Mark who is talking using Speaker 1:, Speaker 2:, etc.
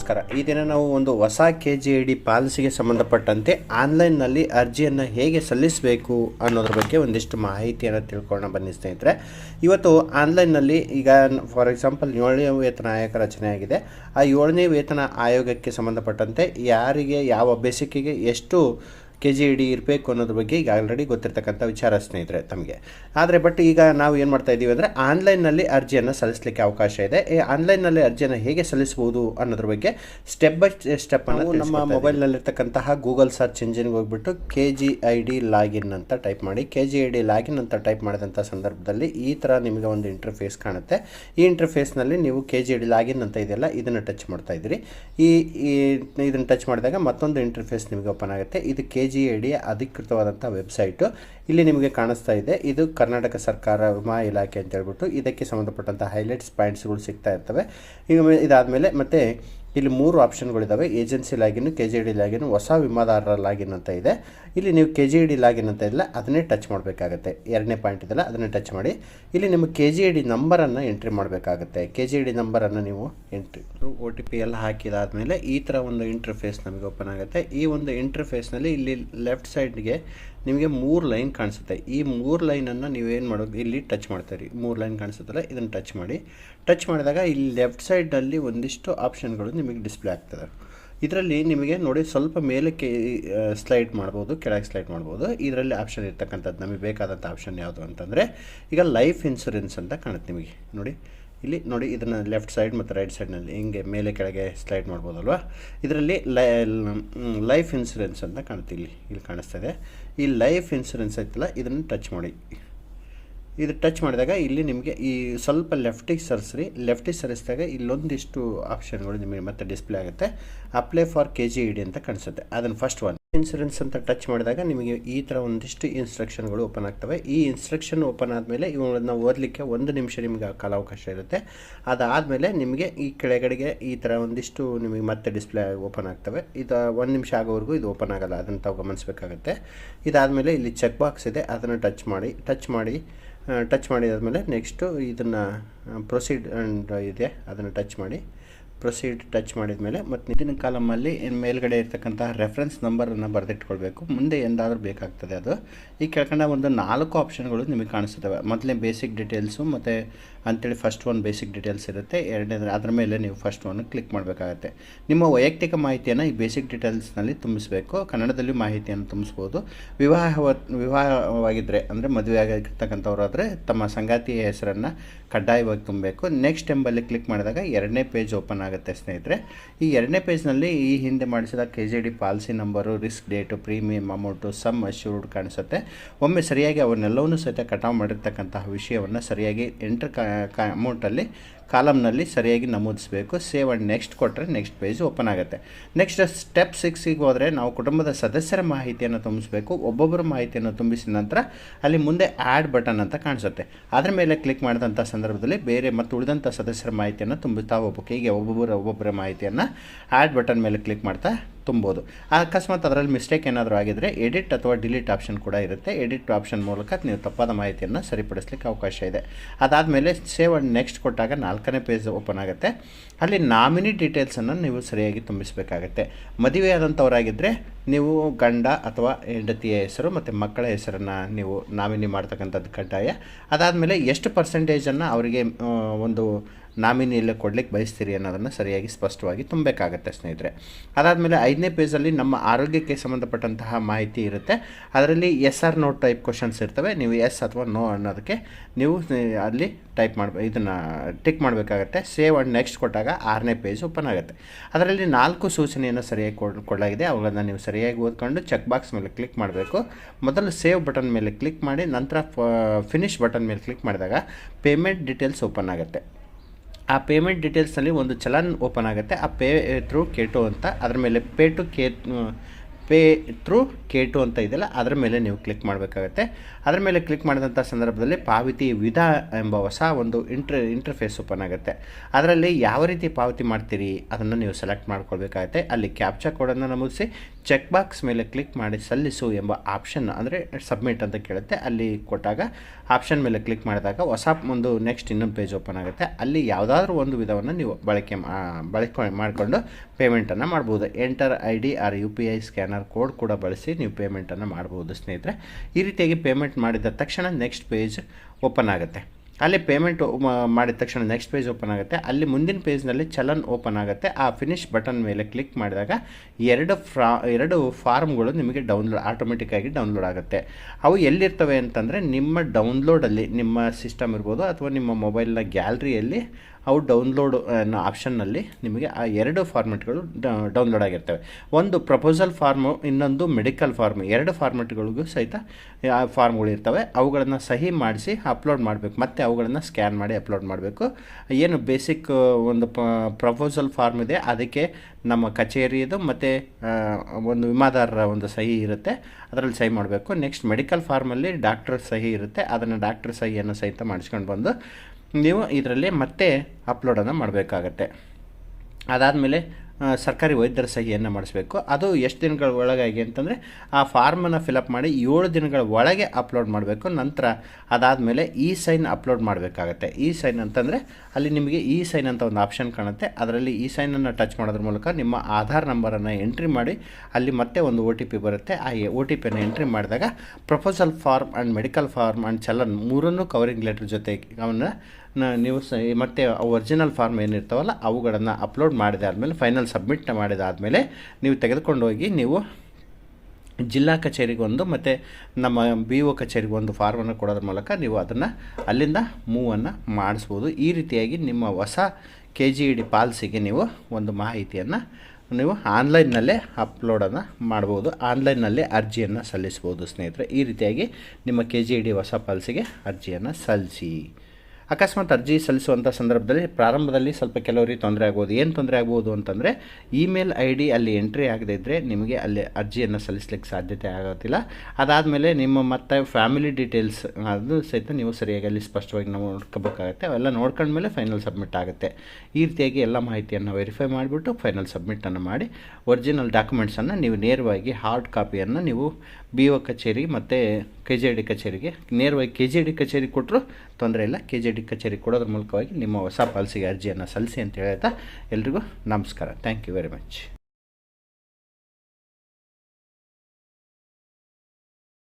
Speaker 1: ನಮಸ್ಕಾರ. ಈ ದಿನ ನಾವು ಒಂದು ಹೊಸ ಕೆ ಜಿ ಐ ಡಿ ಪಾಲಿಸಿಗೆ ಸಂಬಂಧಪಟ್ಟಂತೆ ಆನ್ಲೈನ್ನಲ್ಲಿ ಅರ್ಜಿಯನ್ನು ಹೇಗೆ ಸಲ್ಲಿಸಬೇಕು ಅನ್ನೋದ್ರ ಬಗ್ಗೆ ಒಂದಿಷ್ಟು ಮಾಹಿತಿಯನ್ನು ತಿಳ್ಕೊಳ್ಳೋಣ ಬನ್ನಿ ಸ್ನೇಹಿತರೆ. ಇವತ್ತು ಆನ್ಲೈನ್ನಲ್ಲಿ ಈಗ ಫಾರ್ ಎಕ್ಸಾಂಪಲ್ ಏಳನೇ ವೇತನ ಆಯೋಗ ರಚನೆ ಆಗಿದೆ. ಆ ಏಳನೇ ವೇತನ ಆಯೋಗಕ್ಕೆ ಸಂಬಂಧಪಟ್ಟಂತೆ ಯಾರಿಗೆ, ಯಾವ ಬೇಸಿಕ್ಕಿಗೆ ಎಷ್ಟು ಕೆ ಜಿ ಡಿ ಇರಬೇಕು ಅನ್ನೋದ್ರ ಬಗ್ಗೆ ಈಗ ಆಲ್ರೆಡಿ ಗೊತ್ತಿರ್ತಕ್ಕಂಥ ವಿಚಾರ ಸ್ನೇಹಿತರೆ ತಮಗೆ. ಆದರೆ ಬಟ್ ಈಗ ನಾವು ಏನು ಮಾಡ್ತಾ ಇದ್ದೀವಿ ಅಂದರೆ ಆನ್ಲೈನ್ನಲ್ಲಿ ಅರ್ಜಿಯನ್ನು ಸಲ್ಲಿಸಲಿಕ್ಕೆ ಅವಕಾಶ ಇದೆ. ಈ ಆನ್ಲೈನ್ನಲ್ಲಿ ಅರ್ಜಿಯನ್ನು ಹೇಗೆ ಸಲ್ಲಿಸಬಹುದು ಅನ್ನೋದ್ರ ಬಗ್ಗೆ ಸ್ಟೆಪ್ ಬೈ ಸ್ಟೆಪ್ ಅನ್ನು ನಮ್ಮ ಮೊಬೈಲ್ನಲ್ಲಿರ್ತಕ್ಕಂತಹ ಗೂಗಲ್ ಸರ್ಚ್ ಇಂಜಿನ್ಗೆ ಹೋಗ್ಬಿಟ್ಟು K G I D login ಅಂತ ಟೈಪ್ ಮಾಡಿ. K G I D login ಅಂತ ಟೈಪ್ ಮಾಡಿದಂಥ ಸಂದರ್ಭದಲ್ಲಿ ಈ ಥರ ನಿಮಗೆ ಒಂದು ಇಂಟರ್ಫೇಸ್ ಕಾಣುತ್ತೆ. ಈ ಇಂಟರ್ಫೇಸ್ನಲ್ಲಿ ನೀವು K G I D login ಅಂತ ಇದೆಯಲ್ಲ ಇದನ್ನು ಟಚ್ ಮಾಡ್ತಾ ಇದ್ದೀರಿ. ಈ ಇದನ್ನು ಟಚ್ ಮಾಡಿದಾಗ ಮತ್ತೊಂದು ಇಂಟರ್ಫೇಸ್ ನಿಮಗೆ ಓಪನ್ ಆಗುತ್ತೆ. ಇದು ಕೆ ಜಿ ಐ ಡಿ ಅಧಿಕೃತವಾದಂಥ ವೆಬ್ಸೈಟು. ಇಲ್ಲಿ ನಿಮಗೆ ಕಾಣಿಸ್ತಾ ಇದೆ, ಇದು ಕರ್ನಾಟಕ ಸರ್ಕಾರ ವಿಮಾ ಇಲಾಖೆ ಅಂತ ಹೇಳ್ಬಿಟ್ಟು ಇದಕ್ಕೆ ಸಂಬಂಧಪಟ್ಟಂಥ ಹೈಲೈಟ್ಸ್ ಪಾಯಿಂಟ್ಸ್ಗಳು ಸಿಗ್ತಾ ಇರ್ತವೆ. ಈಗ ಇದಾದಮೇಲೆ ಮತ್ತೆ ಇಲ್ಲಿ ಮೂರು ಆಪ್ಷನ್ಗಳಿದ್ದಾವೆ agency login K G D login, ಹೊಸ ವಿಮಾದಾರರ ಲಾಗಿನ್ ಅಂತ ಇದೆ. ಇಲ್ಲಿ ನೀವು ಕೆ ಜಿ ಡಿ ಲಾಗಿನ್ ಅಂತ ಇಲ್ಲ ಅದನ್ನೇ ಟಚ್ ಮಾಡಬೇಕಾಗುತ್ತೆ. ಎರಡನೇ ಪಾಯಿಂಟ್ ಇದೆಲ್ಲ ಅದನ್ನೇ ಟಚ್ ಮಾಡಿ. ಇಲ್ಲಿ ನಿಮ್ಮ ಕೆ ಜಿ ಡಿ ನಂಬರನ್ನು ಎಂಟ್ರಿ ಮಾಡಬೇಕಾಗುತ್ತೆ. ಕೆ ಜಿ ಡಿ ನಂಬರನ್ನು ನೀವು ಎಂಟ್ರಿ ಒ ಟಿ ಪಿ ಎಲ್ಲ ಹಾಕಿದಾದಮೇಲೆ ಈ ಥರ ಒಂದು ಇಂಟರ್ಫೇಸ್ ನಮಗೆ ಓಪನ್ ಆಗುತ್ತೆ. ಈ ಒಂದು ಇಂಟರ್ಫೇಸ್ನಲ್ಲಿ ಇಲ್ಲಿ ಲೆಫ್ಟ್ ಸೈಡ್ಗೆ ನಿಮಗೆ ಮೂರು ಲೈನ್ ಕಾಣಿಸುತ್ತೆ. ಈ ಮೂರು ಲೈನನ್ನು ನೀವೇನು ಮಾಡೋದು? ಇಲ್ಲಿ ಟಚ್ ಮಾಡ್ತೀರಿ ಮೂರು ಲೈನ್ ಕಾಣಿಸುತ್ತಲ್ಲ, ಇದನ್ನು ಟಚ್ ಮಾಡಿ. ಟಚ್ ಮಾಡಿದಾಗ ಇಲ್ಲಿ ಲೆಫ್ಟ್ ಸೈಡಲ್ಲಿ ಒಂದಿಷ್ಟು ಆಪ್ಷನ್ಗಳು ನಿಮಗೆ ಡಿಸ್ಪ್ಲೇ ಆಗ್ತದೆ. ಇದರಲ್ಲಿ ನಿಮಗೆ ನೋಡಿ ಸ್ವಲ್ಪ ಮೇಲಕ್ಕೆ ಸ್ಲೈಡ್ ಮಾಡ್ಬೋದು, ಕೆಳಗೆ ಸ್ಲೈಡ್ ಮಾಡ್ಬೋದು. ಇದರಲ್ಲಿ ಆಪ್ಷನ್ ಇರ್ತಕ್ಕಂಥದ್ದು ನಮಗೆ ಬೇಕಾದಂಥ ಆಪ್ಷನ್ ಯಾವುದು ಅಂತಂದರೆ, ಈಗ ಲೈಫ್ ಇನ್ಶೂರೆನ್ಸ್ ಅಂತ ಕಾಣುತ್ತೆ ನಿಮಗೆ. ನೋಡಿ ಇಲ್ಲಿ ನೋಡಿ ಇದನ್ನು ಲೆಫ್ಟ್ ಸೈಡ್ ಮತ್ತು ರೈಟ್ ಸೈಡ್ನಲ್ಲಿ ಹಿಂಗೆ ಮೇಲೆ ಕೆಳಗೆ ಸ್ಲೈಡ್ ಮಾಡ್ಬೋದಲ್ವ? ಇದರಲ್ಲಿ ಲೈಫ್ ಇನ್ಸೂರೆನ್ಸ್ ಅಂತ ಕಾಣುತ್ತೆ ಇಲ್ಲಿ ಇಲ್ಲಿ ಕಾಣಿಸ್ತಾ ಇದೆ. ಈ ಲೈಫ್ ಇನ್ಸೂರೆನ್ಸ್ ಐತಲ್ಲ, ಇದನ್ನು ಟಚ್ ಮಾಡಿ. ಇದು ಟಚ್ ಮಾಡಿದಾಗ ಇಲ್ಲಿ ನಿಮಗೆ ಈ ಸ್ವಲ್ಪ ಲೆಫ್ಟಿಗೆ ಸರಿಸ್ರಿ. ಲೆಫ್ಟಿಗೆ ಸರಿಸಿದಾಗ ಇಲ್ಲೊಂದಿಷ್ಟು ಆಪ್ಷನ್ಗಳು ನಿಮಗೆ ಮತ್ತೆ ಡಿಸ್ಪ್ಲೇ ಆಗುತ್ತೆ. Apply for K G E D ಅಂತ ಕಾಣಿಸುತ್ತೆ. ಅದನ್ನು ಫಸ್ಟ್ ಒನ್ ಇನ್ಸೂರೆನ್ಸ್ ಅಂತ ಟಚ್ ಮಾಡಿದಾಗ ನಿಮಗೆ ಈ ಥರ ಒಂದಿಷ್ಟು ಇನ್ಸ್ಟ್ರಕ್ಷನ್ಗಳು ಓಪನ್ ಆಗ್ತವೆ. ಈ ಇನ್ಸ್ಟ್ರಕ್ಷನ್ ಓಪನ್ ಆದಮೇಲೆ ಇವುಗಳನ್ನ ಓದಲಿಕ್ಕೆ ಒಂದು ನಿಮಿಷ ನಿಮಗೆ ಕಾಲಾವಕಾಶ ಇರುತ್ತೆ. ಅದಾದಮೇಲೆ ನಿಮಗೆ ಈ ಕೆಳಗಡೆಗೆ ಈ ಥರ ಒಂದಿಷ್ಟು ನಿಮಗೆ ಮತ್ತೆ ಡಿಸ್ಪ್ಲೇ ಓಪನ್ ಆಗ್ತವೆ. ಇದು ಒಂದು ನಿಮಿಷ ಆಗೋವರೆಗೂ ಇದು ಓಪನ್ ಆಗಲ್ಲ, ಅದನ್ನು ತಾವು ಗಮನಿಸಬೇಕಾಗತ್ತೆ. ಇದಾದಮೇಲೆ ಇಲ್ಲಿ ಚೆಕ್ ಬಾಕ್ಸ್ ಇದೆ, ಅದನ್ನು ಟಚ್ ಮಾಡಿ ಟಚ್ ಮಾಡಿ ಟಚ್ ಮಾಡಿದಾದಮೇಲೆ ನೆಕ್ಸ್ಟು ಇದನ್ನು ಪ್ರೊಸೀಡ್ ಇದೆ, ಅದನ್ನು ಟಚ್ ಮಾಡಿ. ಪ್ರೊಸೀಡ್ ಟಚ್ ಮಾಡಿದ ಮೇಲೆ ಮತ್ತು ನಿತಿನ ಕಾಲಮಲ್ಲಿ ಮೇಲ್ಗಡೆ ಇರ್ತಕ್ಕಂಥ ರೆಫರೆನ್ಸ್ ನಂಬರನ್ನು ಬರೆದಿಟ್ಕೊಳ್ಬೇಕು. ಮುಂದೆ ಎಂದಾದರೂ ಬೇಕಾಗ್ತದೆ ಅದು. ಈ ಕೆಳಕಂಡ ಒಂದು ನಾಲ್ಕು ಆಪ್ಷನ್ಗಳು ನಿಮಗೆ ಕಾಣಿಸ್ತವೆ. ಮೊದಲೇ ಬೇಸಿಕ್ ಡೀಟೇಲ್ಸು ಮತ್ತು ಅಂತೇಳಿ ಫಸ್ಟ್ ಒನ್ ಬೇಸಿಕ್ ಡೀಟೇಲ್ಸ್ ಇರುತ್ತೆ. ಎರಡನೇ ಅದರ ಮೇಲೆ ನೀವು ಫಸ್ಟ್ ಒನ್ ಕ್ಲಿಕ್ ಮಾಡಬೇಕಾಗತ್ತೆ. ನಿಮ್ಮ ವೈಯಕ್ತಿಕ ಮಾಹಿತಿಯನ್ನು ಈ ಬೇಸಿಕ್ ಡೀಟೇಲ್ಸ್ನಲ್ಲಿ ತುಂಬಿಸಬೇಕು. ಕನ್ನಡದಲ್ಲಿ ಮಾಹಿತಿಯನ್ನು ತುಂಬಿಸ್ಬೋದು. ವಿವಾಹ ವಿವಾಹವಾಗಿದ್ದರೆ ಅಂದರೆ ಮದುವೆ ಆಗಿರ್ತಕ್ಕಂಥವ್ರಾದರೆ ತಮ್ಮ ಸಂಗಾತಿಯ ಹೆಸರನ್ನು ಕಡ್ಡಾಯವಾಗಿ ತುಂಬಬೇಕು. ನೆಕ್ಸ್ಟ್ ಎಂಬಲ್ಲಿ ಕ್ಲಿಕ್ ಮಾಡಿದಾಗ ಎರಡನೇ ಪೇಜ್ ಓಪನ್ ಆಗುತ್ತೆ ಸ್ನೇಹಿತರೆ. ಈ ಎರಡನೇ ಪೇಜ್ನಲ್ಲಿ ಈ ಹಿಂದೆ ಮಾಡಿಸಿದ K G D policy number, risk date, premium amount, sum assured ಕಾಣಿಸುತ್ತೆ. ಒಮ್ಮೆ ಸರಿಯಾಗಿ ಅವನ್ನೆಲ್ಲವನ್ನೂ ಸಹಿತ ಕಟಾವು ಮಾಡಿರ್ತಕ್ಕಂತಹ ವಿಷಯವನ್ನು ಸರಿಯಾಗಿ ಎಂಟ್ರ್ ಕ ಅಮೌಂಟಲ್ಲಿ ಕಾಲಮ್ನಲ್ಲಿ ಸರಿಯಾಗಿ ನಮೂದಿಸಬೇಕು. ಸೇವ್ ಆ್ಯಂಡ್ ನೆಕ್ಸ್ಟ್ ಕೊಟ್ಟರೆ ನೆಕ್ಸ್ಟ್ ಪೇಜ್ ಓಪನ್ ಆಗುತ್ತೆ. ನೆಕ್ಸ್ಟ್ ಸ್ಟೆಪ್ ಸಿಕ್ಸಿಗೆ ಹೋದರೆ ನಾವು ಕುಟುಂಬದ ಸದಸ್ಯರ ಮಾಹಿತಿಯನ್ನು ತುಂಬಿಸಬೇಕು. ಒಬ್ಬೊಬ್ಬರ ಮಾಹಿತಿಯನ್ನು ತುಂಬಿಸಿದ ನಂತರ ಅಲ್ಲಿ ಮುಂದೆ ಆ್ಯಡ್ ಬಟನ್ ಅಂತ ಕಾಣಿಸುತ್ತೆ. ಅದರ ಮೇಲೆ ಕ್ಲಿಕ್ ಮಾಡಿದಂಥ ಸಂದರ್ಭದಲ್ಲಿ ಬೇರೆ ಮತ್ತು ಉಳಿದಂಥ ಸದಸ್ಯರ ಮಾಹಿತಿಯನ್ನು ತುಂಬುತ್ತಾ ಹೋಗ್ಬೇಕು. ಹೀಗೆ ಒಬ್ಬೊಬ್ಬರ ಒಬ್ಬೊಬ್ಬರ ಮಾಹಿತಿಯನ್ನು ಆ್ಯಡ್ ಬಟನ್ ಮೇಲೆ ಕ್ಲಿಕ್ ಮಾಡ್ತಾ ತುಂಬೋದು ಅಕಸ್ಮಾತ್ ಅದರಲ್ಲಿ ಮಿಸ್ಟೇಕ್ ಏನಾದರೂ ಆಗಿದ್ದರೆ ಎಡಿಟ್ ಅಥವಾ ಡಿಲೀಟ್ ಆಪ್ಷನ್ ಕೂಡ ಇರುತ್ತೆ. ಎಡಿಟ್ ಆಪ್ಷನ್ ಮೂಲಕ ನೀವು ತಪ್ಪಾದ ಮಾಹಿತಿಯನ್ನು ಸರಿಪಡಿಸ್ಲಿಕ್ಕೆ ಅವಕಾಶ ಇದೆ. ಅದಾದಮೇಲೆ ಸೇವ್ ಆ್ಯಂಡ್ ನೆಕ್ಸ್ಟ್ ಕೊಟ್ಟಾಗ ನಾಲ್ಕನೇ ಪೇಜ್ ಓಪನ್ ಆಗುತ್ತೆ. ಅಲ್ಲಿ ನಾಮಿನಿ ಡೀಟೇಲ್ಸನ್ನು ನೀವು ಸರಿಯಾಗಿ ತುಂಬಿಸಬೇಕಾಗತ್ತೆ. ಮದುವೆಯಾದಂಥವರಾಗಿದ್ದರೆ ನೀವು ಗಂಡ ಅಥವಾ ಹೆಂಡತಿಯ ಹೆಸರು ಮತ್ತು ಮಕ್ಕಳ ಹೆಸರನ್ನು ನೀವು ನಾಮಿನಿ ಮಾಡ್ತಕ್ಕಂಥದ್ದು ಕಡ್ಡಾಯ. ಅದಾದಮೇಲೆ ಎಷ್ಟು ಪರ್ಸೆಂಟೇಜನ್ನು ಅವರಿಗೆ ಒಂದು ನಾಮಿನಿಯಲ್ಲಿ ಕೊಡ್ಲಿಕ್ಕೆ ಬಯಸ್ತೀರಿ ಅನ್ನೋದನ್ನು ಸರಿಯಾಗಿ ಸ್ಪಷ್ಟವಾಗಿ ತುಂಬಬೇಕಾಗತ್ತೆ ಸ್ನೇಹಿತರೆ. ಅದಾದಮೇಲೆ ಐದನೇ ಪೇಜಲ್ಲಿ ನಮ್ಮ ಆರೋಗ್ಯಕ್ಕೆ ಸಂಬಂಧಪಟ್ಟಂತಹ ಮಾಹಿತಿ ಇರುತ್ತೆ. ಅದರಲ್ಲಿ yes or no type questions ಇರ್ತವೆ. ನೀವು ಎಸ್ ಅಥವಾ ನೋ ಅನ್ನೋದಕ್ಕೆ ನೀವು ಅಲ್ಲಿ ಟೈಪ್ ಮಾಡಬೇಕು ಇದನ್ನು ಟಿಕ್ ಮಾಡಬೇಕಾಗತ್ತೆ. ಸೇವ್ ಆ್ಯಂಡ್ ನೆಕ್ಸ್ಟ್ ಕೊಟ್ಟಾಗ ಆರನೇ ಪೇಜ್ ಓಪನ್ ಆಗುತ್ತೆ. ಅದರಲ್ಲಿ ನಾಲ್ಕು ಸೂಚನೆಯನ್ನು ಸರಿಯಾಗಿ ಕೊಡ್, ಕೊಡಲಾಗಿದೆ. ಅವುಗಳನ್ನು ನೀವು ಸರಿಯಾಗಿ ಓದ್ಕೊಂಡು ಚೆಕ್ ಬಾಕ್ಸ್ ಮೇಲೆ ಕ್ಲಿಕ್ ಮಾಡಬೇಕು. ಮೊದಲು ಸೇವ್ ಬಟನ್ ಮೇಲೆ ಕ್ಲಿಕ್ ಮಾಡಿ, ನಂತರ ಫಿನಿಶ್ ಬಟನ್ ಮೇಲೆ ಕ್ಲಿಕ್ ಮಾಡಿದಾಗ ಪೇಮೆಂಟ್ ಡೀಟೇಲ್ಸ್ ಓಪನ್ ಆಗುತ್ತೆ. ಆ ಪೇಮೆಂಟ್ ಡೀಟೇಲ್ಸ್ನಲ್ಲಿ ಒಂದು ಚಲನ್ ಓಪನ್ ಆಗುತ್ತೆ. ಆ ಪೇ ಥ್ರೂ ಕೇಟು ಅಂತ. ಅದ್ರ ಮೇಲೆ pay to K pay through K ಅಂತ ಇದೆಯಲ್ಲ, ಅದರ ಮೇಲೆ ನೀವು ಕ್ಲಿಕ್ ಮಾಡಬೇಕಾಗತ್ತೆ. ಅದರ ಮೇಲೆ ಕ್ಲಿಕ್ ಮಾಡಿದಂಥ ಸಂದರ್ಭದಲ್ಲಿ ಪಾವತಿ ವಿಧ ಎಂಬ ಹೊಸ ಒಂದು ಇಂಟ್ರ ಇಂಟರ್ಫೇಸ್ ಓಪನ್ ಆಗುತ್ತೆ. ಅದರಲ್ಲಿ ಯಾವ ರೀತಿ ಪಾವತಿ ಮಾಡ್ತೀರಿ, ಅದನ್ನು ನೀವು ಸೆಲೆಕ್ಟ್ ಮಾಡ್ಕೊಳ್ಬೇಕಾಗತ್ತೆ. ಅಲ್ಲಿ ಕ್ಯಾಪ್ಚಾ ಕೋಡನ್ನು ನಮೂದಿಸಿ ಚೆಕ್ ಬಾಕ್ಸ್ ಮೇಲೆ ಕ್ಲಿಕ್ ಮಾಡಿ ಸಲ್ಲಿಸು ಎಂಬ ಆಪ್ಷನ್ ಅಂದರೆ ಸಬ್ಮಿಟ್ ಅಂತ ಕೇಳುತ್ತೆ. ಅಲ್ಲಿ ಕೊಟ್ಟಾಗ ಆಪ್ಷನ್ ಮೇಲೆ ಕ್ಲಿಕ್ ಮಾಡಿದಾಗ ಹೊಸ ಒಂದು ನೆಕ್ಸ್ಟ್ ಇನ್ನೊಂದು ಪೇಜ್ ಓಪನ್ ಆಗುತ್ತೆ. ಅಲ್ಲಿ ಯಾವುದಾದ್ರೂ ಒಂದು ವಿಧವನ್ನು ನೀವು ಬಳಕೆ ಬಳಕೆ ಮಾಡಿಕೊಂಡು ಪೇಮೆಂಟನ್ನು ಮಾಡ್ಬೋದು. Enter I D or U P I scanner code ಕೂಡ ಬಳಸಿ ನೀವು ಪೇಮೆಂಟನ್ನು ಮಾಡ್ಬೋದು ಸ್ನೇಹಿತರೆ. ಈ ರೀತಿಯಾಗಿ ಪೇಮೆಂಟ್ ಮಾಡಿದ ತಕ್ಷಣ ನೆಕ್ಸ್ಟ್ ಪೇಜ್ ಓಪನ್ ಆಗುತ್ತೆ. ಅಲ್ಲಿ ಪೇಮೆಂಟ್ ಮಾಡಿದ ತಕ್ಷಣ ನೆಕ್ಸ್ಟ್ ಪೇಜ್ ಓಪನ್ ಆಗುತ್ತೆ. ಅಲ್ಲಿ ಮುಂದಿನ ಪೇಜ್ನಲ್ಲಿ ಚಲನ್ ಓಪನ್ ಆಗುತ್ತೆ. ಆ ಫಿನಿಶ್ ಬಟನ್ ಮೇಲೆ ಕ್ಲಿಕ್ ಮಾಡಿದಾಗ ಎರಡು ಫ್ರಾ ಎರಡು ಫಾರ್ಮ್ಗಳು ನಿಮಗೆ ಡೌನ್ಲೋಡ್ ಆಟೋಮೆಟಿಕ್ಕಾಗಿ ಡೌನ್ಲೋಡ್ ಆಗುತ್ತೆ. ಅವು ಎಲ್ಲಿರ್ತವೆ ಅಂತಂದರೆ ನಿಮ್ಮ ಡೌನ್ಲೋಡಲ್ಲಿ ನಿಮ್ಮ ಸಿಸ್ಟಮ್ ಇರ್ಬೋದು ಅಥವಾ ನಿಮ್ಮ ಮೊಬೈಲ್ನ ಗ್ಯಾಲರಿಯಲ್ಲಿ ಅವು ಡೌನ್ಲೋಡ್ ಅನ್ನೋ ಆಪ್ಷನ್ನಲ್ಲಿ ನಿಮಗೆ ಆ ಎರಡು ಫಾರ್ಮೆಟ್ಗಳು ಡೌನ್ಲೋಡ್ ಆಗಿರ್ತವೆ. ಒಂದು ಪ್ರಪೋಸಲ್ ಫಾರ್ಮು ಇನ್ನೊಂದು ಮೆಡಿಕಲ್ ಫಾರ್ಮ್ ಎರಡು ಫಾರ್ಮೆಟ್ಗಳಿಗೂ ಸಹಿತ, ಆ ಫಾರ್ಮ್ಗಳು ಇರ್ತವೆ. ಅವುಗಳನ್ನು ಸಹಿ ಮಾಡಿಸಿ ಅಪ್ಲೋಡ್ ಮಾಡಬೇಕು. ಮತ್ತು ಅವುಗಳನ್ನು ಸ್ಕ್ಯಾನ್ ಮಾಡಿ ಅಪ್ಲೋಡ್ ಮಾಡಬೇಕು. ಏನು ಬೇಸಿಕ್ ಒಂದು ಪ್ರಪೋಸಲ್ ಫಾರ್ಮ್ ಇದೆ, ಅದಕ್ಕೆ ನಮ್ಮ ಕಚೇರಿಯದು ಮತ್ತು ಒಂದು ವಿಮಾದಾರರ ಒಂದು ಸಹಿ ಇರುತ್ತೆ. ಅದರಲ್ಲಿ ಸಹಿ ಮಾಡಬೇಕು. ನೆಕ್ಸ್ಟ್ ಮೆಡಿಕಲ್ ಫಾರ್ಮಲ್ಲಿ ಡಾಕ್ಟರ್ ಸಹಿ ಇರುತ್ತೆ. ಅದನ್ನು ಡಾಕ್ಟರ್ ಸಹಿಯನ್ನು ಸಹಿತ ಮಾಡಿಸ್ಕೊಂಡು ಬಂದು ನೀವು ಇದರಲ್ಲಿ ಮತ್ತೆ ಅಪ್ಲೋಡನ್ನು ಮಾಡಬೇಕಾಗತ್ತೆ. ಅದಾದಮೇಲೆ ಸರ್ಕಾರಿ ವೈದ್ಯರ ಸಹಿಯನ್ನು ಮಾಡಿಸ್ಬೇಕು. ಅದು ಎಷ್ಟು ದಿನಗಳ ಒಳಗಾಗಿ ಅಂತಂದರೆ ಆ ಫಾರ್ಮನ್ನು ಫಿಲಪ್ ಮಾಡಿ ಏಳು ದಿನಗಳ ಒಳಗೆ ಅಪ್ಲೋಡ್ ಮಾಡಬೇಕು. ನಂತರ ಅದಾದಮೇಲೆ ಇ ಸೈನ್ ಅಪ್ಲೋಡ್ ಮಾಡಬೇಕಾಗತ್ತೆ. ಇ ಸೈನ್ ಅಂತಂದರೆ ಅಲ್ಲಿ ನಿಮಗೆ ಇ ಸೈನ್ ಅಂತ ಒಂದು ಆಪ್ಷನ್ ಕಾಣುತ್ತೆ. ಅದರಲ್ಲಿ ಇ ಸೈನನ್ನು ಟಚ್ ಮಾಡೋದ್ರ ಮೂಲಕ ನಿಮ್ಮ ಆಧಾರ್ ನಂಬರನ್ನು ಎಂಟ್ರಿ ಮಾಡಿ ಅಲ್ಲಿ ಮತ್ತೆ ಒಂದು ಒ ಟಿ ಪಿ ಬರುತ್ತೆ. ಆ ಒ ಟಿ ಪಿಯನ್ನು ಎಂಟ್ರಿ ಮಾಡಿದಾಗ proposal form and medical form and challan ಮೂರನ್ನು ಕವರಿಂಗ್ ಲೆಟ್ರ್ ಜೊತೆ ಅವನ್ನ ನೀವು ಸ, ಮತ್ತು ಒರಿಜಿನಲ್ ಫಾರ್ಮ್ ಏನಿರ್ತಾವಲ್ಲ, ಅವುಗಳನ್ನು ಅಪ್ಲೋಡ್ ಮಾಡಿದಾದಮೇಲೆ ಫೈನಲ್ ಸಬ್ಮಿಟ್ ಮಾಡಿದಾದಮೇಲೆ ನೀವು ತೆಗೆದುಕೊಂಡು ಹೋಗಿ ನೀವು ಜಿಲ್ಲಾ ಕಚೇರಿಗೊಂದು ಮತ್ತು ನಮ್ಮ ಬಿ ಒ ಕಚೇರಿಗೊಂದು ಫಾರ್ಮನ್ನು ಕೊಡೋದ್ರ ಮೂಲಕ ನೀವು ಅದನ್ನು ಅಲ್ಲಿಂದ ಮೂವನ್ನು ಮಾಡಿಸ್ಬೋದು. ಈ ರೀತಿಯಾಗಿ ನಿಮ್ಮ ಹೊಸ ಕೆ ಜಿ ಇ ಡಿ ಪಾಲ್ಸಿಗೆ ನೀವು ಒಂದು ಮಾಹಿತಿಯನ್ನು ನೀವು ಆನ್ಲೈನ್ನಲ್ಲೇ ಅಪ್ಲೋಡನ್ನು ಮಾಡ್ಬೋದು. ಆನ್ಲೈನ್ನಲ್ಲೇ ಅರ್ಜಿಯನ್ನು ಸಲ್ಲಿಸ್ಬೋದು ಸ್ನೇಹಿತರೆ. ಈ ರೀತಿಯಾಗಿ ನಿಮ್ಮ ಕೆ ಜಿ ಇ ಡಿ ಹೊಸ ಪಾಲ್ಸಿಗೆ ಅರ್ಜಿಯನ್ನು ಸಲ್ಲಿಸಿ. ಅಕಸ್ಮಾತ್ ಅರ್ಜಿ ಸಲ್ಲಿಸುವಂಥ ಸಂದರ್ಭದಲ್ಲಿ ಪ್ರಾರಂಭದಲ್ಲಿ ಸ್ವಲ್ಪ ಕೆಲವರಿಗೆ ತೊಂದರೆ ಆಗ್ಬೋದು ಏನು ತೊಂದರೆ ಆಗ್ಬೋದು ಅಂತಂದರೆ, ಇಮೇಲ್ ಐ ಡಿ ಅಲ್ಲಿ ಎಂಟ್ರಿ ಆಗದೇ ಇದ್ದರೆ ನಿಮಗೆ ಅಲ್ಲಿ ಅರ್ಜಿಯನ್ನು ಸಲ್ಲಿಸ್ಲಿಕ್ಕೆ ಸಾಧ್ಯತೆ ಆಗೋದಿಲ್ಲ. ಅದಾದಮೇಲೆ ನಿಮ್ಮ ಮತ್ತೆ ಫ್ಯಾಮಿಲಿ ಡೀಟೇಲ್ಸ್ ಅದು ಸಹಿತ ನೀವು ಸರಿಯಾಗಿ ಅಲ್ಲಿ ಸ್ಪಷ್ಟವಾಗಿ ನಾವು ನೋಡ್ಕೋಬೇಕಾಗತ್ತೆ. ಅವೆಲ್ಲ ನೋಡ್ಕೊಂಡ್ಮೇಲೆ ಫೈನಲ್ ಸಬ್ಮಿಟ್ ಆಗುತ್ತೆ. ಈ ರೀತಿಯಾಗಿ ಎಲ್ಲ ಮಾಹಿತಿಯನ್ನು ವೆರಿಫೈ ಮಾಡಿಬಿಟ್ಟು ಫೈನಲ್ ಸಬ್ಮಿಟನ್ನು ಮಾಡಿ, ಒರಿಜಿನಲ್ ಡಾಕ್ಯುಮೆಂಟ್ಸನ್ನು ನೀವು ನೇರವಾಗಿ ಹಾರ್ಡ್ ಕಾಪಿಯನ್ನು ನೀವು ಬಿ ಒ ಕಚೇರಿ ಮತ್ತು ಕೆ ಜಿ ಡಿ ಕಚೇರಿಗೆ. ನೇರವಾಗಿ ಕೆ ಜಿ ಡಿ ಕಚೇರಿ ಕೊಟ್ಟರು ತೊಂದರೆ ಇಲ್ಲ. ಕೆ ಜಿ ಡಿ ಕಚೇರಿ ಕೊಡೋದ್ರ ಮೂಲಕವಾಗಿ ನಿಮ್ಮ ಹೊಸ ಪಾಲಿಸಿಗೆ ಅರ್ಜಿಯನ್ನು ಸಲ್ಲಿಸಿ ಅಂತ ಹೇಳ್ತಾ ಎಲ್ರಿಗೂ ನಮಸ್ಕಾರ. Thank you very much